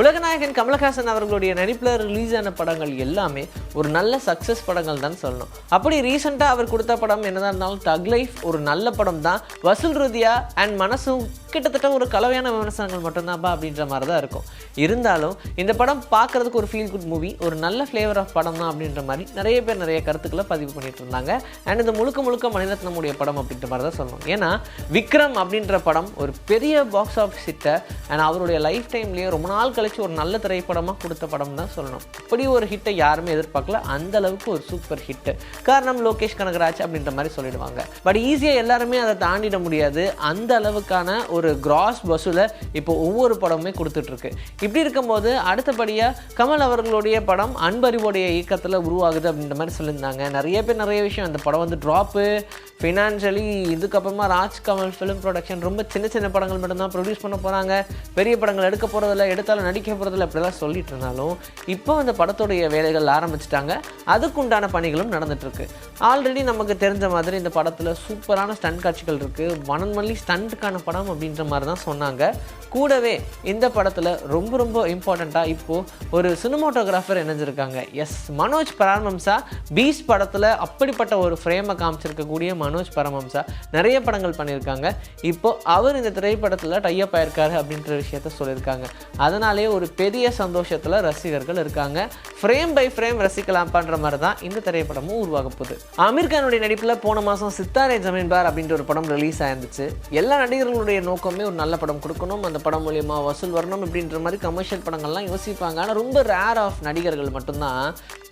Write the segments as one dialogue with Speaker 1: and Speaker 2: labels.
Speaker 1: உலகநாயகன் கமலஹாசன் அவர்களுடைய நடிப்பில் ரிலீஸ் ஆன படங்கள் எல்லாமே ஒரு நல்ல சக்ஸஸ் படங்கள் தான் சொல்லணும். அப்படி ரீசெண்டாக அவர் கொடுத்த படம் என்னதான் இருந்தாலும் தக் லைஃப் ஒரு நல்ல படம் தான். வசூல் ரீதியா அண்ட் மனசும் கிட்டத்தட்ட ஒரு கலவையான விமர்சனங்கள் மட்டும்தான்ப்பா அப்படின்ற மாதிரி தான் இருக்கும். இருந்தாலும் இந்த படம் பார்க்கறதுக்கு ஒரு ஃபீல் குட் மூவி ஒரு நல்ல ஃப்ளேவர் ஆஃப் படம் தான் அப்படின்ற மாதிரி நிறைய பேர் நிறைய கருத்துக்களை பதிவு பண்ணிட்டு இருந்தாங்க. அண்ட் இது முழுக்க முழுக்க மணிரத்னமுடைய படம் அப்படின்ற மாதிரி தான் சொல்லணும். ஏன்னா விக்ரம் அப்படின்ற படம் ஒரு பெரிய பாக்ஸ் ஆஃபீஸ் ஹிட்டை அண்ட் அவருடைய லைஃப் டைம்லேயே ரொம்ப நாள் கழிச்சு ஒரு நல்ல திரைப்படமாக கொடுத்த படம் தான் சொல்லணும். இப்படி ஒரு ஹிட்டை யாருமே எதிர்பார்க்கல. அந்த அளவுக்கு ஒரு சூப்பர் ஹிட் காரணம் லோகேஷ் கனகராஜ் அப்படின்ற மாதிரி சொல்லிடுவாங்க. பட் ஈஸியாக எல்லாருமே அதை தாண்டிட முடியாது. அந்த அளவுக்கான ஒரு கிராஸ் வசூலை இப்போ ஒவ்வொரு படமுமே கொடுத்துட்ருக்கு. இப்படி இருக்கும்போது அடுத்தபடியாக கமல் அவர்களுடைய படம் அன்பறிவுடைய இயக்கத்தில் உருவாகுது அப்படின்ற மாதிரி சொல்லியிருந்தாங்க. நிறைய பேர் நிறைய விஷயம். அந்த படம் வந்து ட்ராப்பு ஃபினான்ஷியலி இதுக்கப்புறமா ராஜ் கமல் ஃபிலிம் ப்ரொடக்ஷன் ரொம்ப சின்ன சின்ன படங்கள் மட்டும்தான் ப்ரொடியூஸ் பண்ண போகிறாங்க பெரிய படங்கள் எடுக்க போகிறதில்ல எடுத்தாலும் நடிக்க போகிறதில்ல இப்படிலாம் சொல்லிட்டு இருந்தாலும் இப்போ அந்த படத்துடைய வேலைகள் ஆரம்பிச்சிட்டாங்க. அதுக்குண்டான பணிகளும் நடந்துகிட்ருக்கு ஆல்ரெடி நமக்கு தெரிஞ்ச மாதிரி இந்த படத்தில் சூப்பரான ஸ்டண்ட் காட்சிகள் இருக்குது வனன்மல்லி ஸ்டண்ட்டுக்கான படம் அப்படின்ற மாதிரி தான் சொன்னாங்க. கூடவே இந்த படத்தில் ரொம்ப ரொம்ப இம்பார்ட்டண்ட்டாக இப்போது ஒரு சினிமாட்டோகிராஃபர் இணைஞ்சிருக்காங்க. எஸ் மனோஜ் பரமம்சா பீஸ் படத்தில் அப்படிப்பட்ட ஒரு ஃப்ரேமை காமிச்சிருக்கக்கூடிய மனோஜ் பரமம்சா நிறைய படங்கள் பண்ணியிருக்காங்க. இப்போது அவர் இந்த திரைப்படத்தில் டைப் ஆயிருக்காரு அப்படின்ற விஷயத்த சொல்லியிருக்காங்க. அதனாலே உண்மையிலேயே ஒரு பெரிய சந்தோஷத்தில் ரசிகர்கள் இருக்காங்க. ஃப்ரேம் பை ஃப்ரேம் ரசிக்கலாம் பண்ணுற மாதிரி தான் இந்த திரைப்படமும் உருவாக போகுது அமீர் கானுடைய நடிப்பில் போன மாதம் சித்தாரே ஜமீன்பார் அப்படின்ற ஒரு படம் ரிலீஸ் ஆயிருந்துச்சு. எல்லா நடிகர்களுடைய நோக்கமே ஒரு நல்ல படம் கொடுக்கணும் அந்த படம் மூலியமாக வசூல் வரணும் அப்படின்ற மாதிரி கமர்ஷியல் படங்கள்லாம் யோசிப்பாங்க. ஆனால் ரொம்ப ரேர் ஆஃப் நடிகர்கள் மட்டும்தான்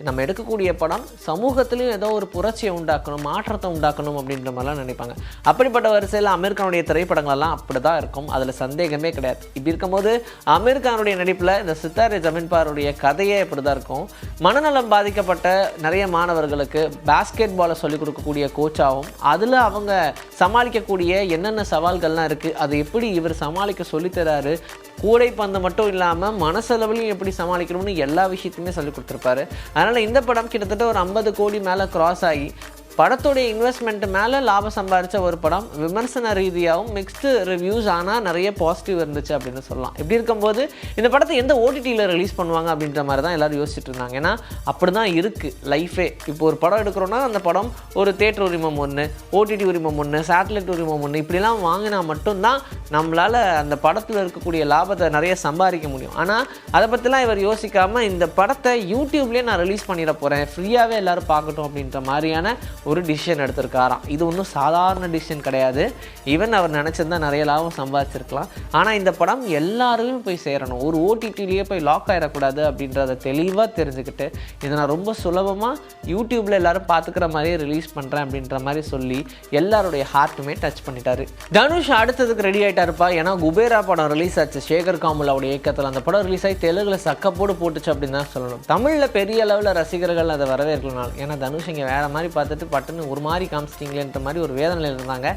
Speaker 1: நம்ம எடுக்கக்கூடிய படம் சமூகத்திலையும் ஏதோ ஒரு புரட்சியை உண்டாக்கணும் மாற்றத்தை உண்டாக்கணும் அப்படின்ற மாதிரிலாம் நினைப்பாங்க. அப்படிப்பட்ட வரிசையில் அமீர் கானுடைய திரைப்படங்களெல்லாம் அப்படி தான் இருக்கும். அதில் சந்தேகமே கிடையாது. இப்படி இருக்கும்போது அமீர் கானுடைய நடிப்பில் இந்த சித்தாரி ஜமீன்பாருடைய கதையே இப்படி தான் இருக்கும். மனநலம் பாதிக்கப்பட்ட நிறைய மாணவர்களுக்கு பாஸ்கெட் பாலை சொல்லிக் கொடுக்கக்கூடிய கோச்சாகவும் அதில் அவங்க சமாளிக்கக்கூடிய என்னென்ன சவால்கள்லாம் இருக்குது அது எப்படி இவர் சமாளிக்க சொல்லித்தராரு கூடைப்பந்து மட்டும் இல்லாமல் மனசளவிலையும் எப்படி சமாளிக்கணும்னு எல்லா விஷயத்தையுமே சொல்லி கொடுத்துருப்பாரு. அதனால் இந்த படம் கிட்டத்தட்ட ஒரு ஐம்பது கோடி மேலே கிராஸ் ஆகி படத்துடைய இன்வெஸ்ட்மெண்ட் மேலே லாபம் சம்பாதிச்ச ஒரு படம் விமர்சன ரீதியாகவும் மிக்ஸ்டு ரிவ்யூஸ் ஆனால் நிறைய பாசிட்டிவ் இருந்துச்சு அப்படின்னு சொல்லலாம். இப்படி இருக்கும்போது இந்த படத்தை எந்த ஓடிடியில் ரிலீஸ் பண்ணுவாங்க அப்படின்ற மாதிரி தான் எல்லோரும் யோசிச்சுட்டு இருந்தாங்க. ஏன்னா அப்படி தான் இருக்குது லைஃபே இப்போ ஒரு படம் எடுக்கிறோன்னா அந்த படம் ஒரு தேட்டர் உரிமம் ஒன்று ஓடிடி உரிமம் ஒன்று சேட்டலைட் உரிமம் ஒன்று இப்படிலாம் வாங்கினா மட்டும்தான் நம்மளால் அந்த படத்தில் இருக்கக்கூடிய லாபத்தை நிறைய சம்பாதிக்க முடியும். ஆனால் அதை பற்றிலாம் இவர் யோசிக்காமல் இந்த படத்தை யூடியூப்லேயே நான் ரிலீஸ் பண்ணிட போகிறேன் ஃப்ரீயாகவே எல்லோரும் பார்க்கட்டும் அப்படின்ற மாதிரியான ஒரு டிசிஷன் எடுத்திருக்காராம். இது ஒன்றும் சாதாரண டிசிஷன் கிடையாது. ஈவன் அவர் நினச்சிருந்தா நிறைய லாபம் சம்பாதிச்சிருக்கலாம். ஆனால் இந்த படம் எல்லாருமே போய் சேரணும். ஒரு ஓடிடிலேயே போய் லாக் ஆகிடக்கூடாது அப்படின்றத தெளிவாக தெரிஞ்சுக்கிட்டு இதை நான் ரொம்ப சுலபமாக யூடியூப்பில் எல்லோரும் பார்த்துக்கிற மாதிரியே ரிலீஸ் பண்ணுறேன் அப்படின்ற மாதிரி சொல்லி எல்லாருடைய ஹார்ட்டுமே டச் பண்ணிட்டாரு. தனுஷ் அடுத்ததுக்கு ரெடி ஆகிட்டாருப்பா ஏன்னா குபேரா படம் ரிலீஸ் ஆச்சு. சேகர் காமல் அவருடைய இயக்கத்தில் அந்த படம் ரிலீஸ் ஆகி தெலுங்கில் சக்கப்போடு போட்டுச்சு அப்படின்னு தான் சொல்லணும். தமிழில் பெரிய அளவில் ரசிகர்கள் அதை வரவேற்கலாம் ஏன்னா தனுஷ் இங்கே வேறு மாதிரி பார்த்துட்டு பட்டுன்னு ஒரு மாதிரி காமிச்சிட்டிங்களேன்ற மாதிரி ஒரு வேதனையில் இருந்தாங்க.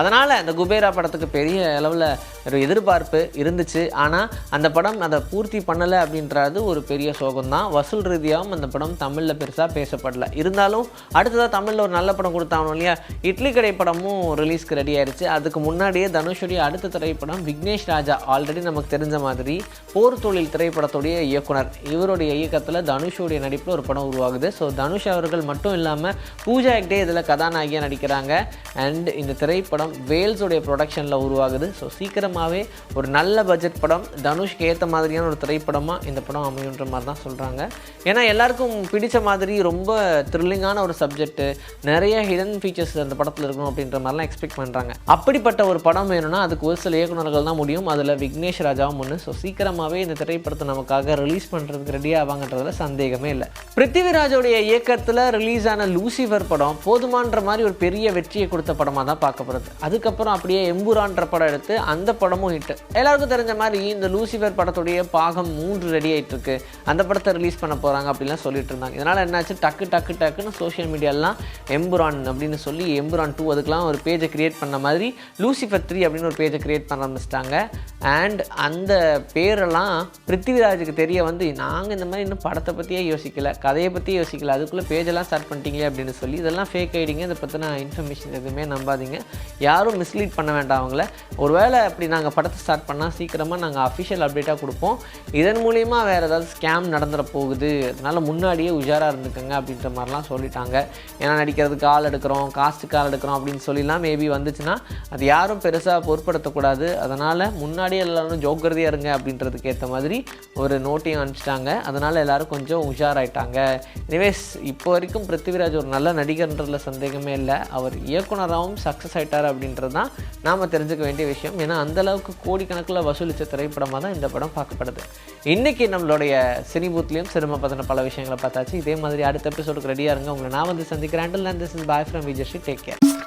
Speaker 1: அதனால் அந்த குபேரா படத்துக்கு பெரிய அளவில் ஒரு எதிர்பார்ப்பு இருந்துச்சு. ஆனால் அந்த படம் அதை பூர்த்தி பண்ணலை அப்படின்றது ஒரு பெரிய சோகம் தான் வசூல் ரீதியாகவும் அந்த படம் தமிழில் பெருசாக பேசப்படல. இருந்தாலும் அடுத்ததாக தமிழில் ஒரு நல்ல படம் கொடுத்தாங்க இல்லையா? இட்லி கடை படமும் ரிலீஸ்க்கு ரெடி ஆயிடுச்சு அதுக்கு முன்னாடியே தனுஷுடைய அடுத்த திரைப்படம் விக்னேஷ் ராஜா. ஆல்ரெடி நமக்கு தெரிஞ்ச மாதிரி போர் தொழில் திரைப்படத்துடைய இயக்குனர். இவருடைய இயக்கத்தில் தனுஷுடைய நடிப்பில் ஒரு படம் உருவாகுது. ஸோ தனுஷ் அவர்கள் மட்டும் இல்லாமல் பூஜா ஹெக்டே இதில் கதாநாயகியாக நடிக்கிறாங்க. அண்ட் இந்த திரைப்படம் வேல்ஸுடைய ப்ரொடக்ஷனில் உருவாகுது. ஸோ சீக்கிரமாகவே ஒரு நல்ல பட்ஜெட் படம் தனுஷ்க்கு ஏற்ற மாதிரியான ஒரு திரைப்படமாக இந்த படம் அமையுன்ற மாதிரி தான் சொல்கிறாங்க ஏன்னா எல்லாருக்கும் பிடிச்ச மாதிரி ரொம்ப த்ரில்லிங்கான ஒரு சப்ஜெக்ட்டு நிறைய ஹிடன் ஃபீச்சர்ஸ் அந்த படத்தில் இருக்கணும் அப்படின்ற மாதிரிலாம் எக்ஸ்பெக்ட் பண்ணுறாங்க அப்படிப்பட்ட ஒரு படம் வேணும்னா அதுக்கு ஒரு சில இயக்குனர்கள் தான் முடியும். அதில் விக்னேஷ் ராஜாவும் ஒன்று ஸோ சீக்கிரமாகவே இந்த திரைப்படத்தை நமக்காக ரிலீஸ் பண்ணுறதுக்கு ரெடி ஆவாங்கன்றதுல சந்தேகமே இல்லை. பிருத்திவிராஜோடைய இயக்கத்தில் ரிலீஸ் ஆன லூசிஃபர் படம் போதுமான்ற மாதிரி ஒரு பெரிய வெற்றியை கொடுத்த படமாக தான் பார்க்கப்படுது அதுக்கப்புறம் அப்படியே எம்புரான்ற படம் எடுத்து அந்த படமும் ஹிட் எல்லாருக்கும் தெரிஞ்ச மாதிரி இந்த லூசிஃபர் படத்துடைய பாகம் மூன்று ரெடி ஆயிட்டுருக்கு. அந்த படத்தை ரிலீஸ் பண்ண போகிறாங்க அப்படிலாம் சொல்லிட்டு இருந்தாங்க. இதனால் என்னாச்சு? டக்கு டக்கு டக்குன்னு சோஷியல் மீடியாலாம் எம்புரான் அப்படின்னு சொல்லி எம்புரான் டூ அதுக்கெலாம் ஒரு பேஜை கிரியேட் பண்ண மாதிரி லூசிஃபர் த்ரீ அப்படின்னு ஒரு பேஜை கிரியேட் பண்ண ஆரம்பிச்சிட்டாங்க. அண்ட் அந்த பேரெல்லாம் பிருத்திவிராஜுக்கு தெரிய வந்து நாங்கள் இந்த மாதிரி இன்னும் படத்தை பற்றியே யோசிக்கல கதையை பற்றியே யோசிக்கல அதுக்குள்ளே பேஜெல்லாம் ஸ்டார்ட் பண்ணிட்டீங்களே அப்படின்னு சொல்லி இதெல்லாம் ஃபேக் ஐடிங்க இதை பற்றின இன்ஃபர்மேஷன் எதுவுமே நம்பாதீங்க. யாரும் மிஸ்லீட் பண்ண வேண்டாம் அவங்கள. ஒருவேளை அப்படி நாங்கள் படத்தை ஸ்டார்ட் பண்ணால் சீக்கிரமாக நாங்கள் அஃபிஷியல் அப்டேட்டாக கொடுப்போம். இதன் மூலிமா வேறு ஏதாவது ஸ்கேம் நடந்துட போகுது. அதனால் முன்னாடியே உஷாராக இருந்துக்கோங்க அப்படின்ற மாதிரிலாம் சொல்லிட்டாங்க. ஏன்னா நடிக்கிறதுக்கு ஆள் எடுக்கிறோம் காஸ்ட்டுக்கு ஆள் எடுக்கிறோம் அப்படின்னு சொல்லிலாம் மேபி வந்துச்சுன்னா அது யாரும் பெருசாக பொருட்படுத்தக்கூடாது. அதனால் முன்னாடியே எல்லாரும் ஜோக்கிரதையாக இருங்க அப்படின்றதுக்கு ஏற்ற மாதிரி ஒரு நோட்டையும் அனுப்பிச்சிட்டாங்க. அதனால் எல்லாரும் கொஞ்சம் உஷாராயிட்டாங்க. எனிவேஸ் இப்போ வரைக்கும் பிருத்திவிராஜ் ஒரு நல்ல நடிகர் நடிகர்ன்றதுல சந்தேகமே இல்லை. அவர் இயக்குனராகவும் சக்ஸஸ் ஆயிட்டார் அப்படின்றது தான் நாம் தெரிஞ்சுக்க வேண்டிய விஷயம். ஏன்னா அந்த அளவுக்கு கோடிக்கணக்கில் வசூலித்த திரைப்படமாக தான் இந்த படம் பார்க்கப்படுது. இன்றைக்கி நம்மளுடைய சினிபூத்லேயும் சினிமா பற்றின பல விஷயங்களை பார்த்தாச்சு. இதே மாதிரி அடுத்த எபிசோடுக்கு ரெடியாக இருங்க. உங்களை நான் வந்து சந்திக்கிறேன். Until this is bye from Vijayasri take care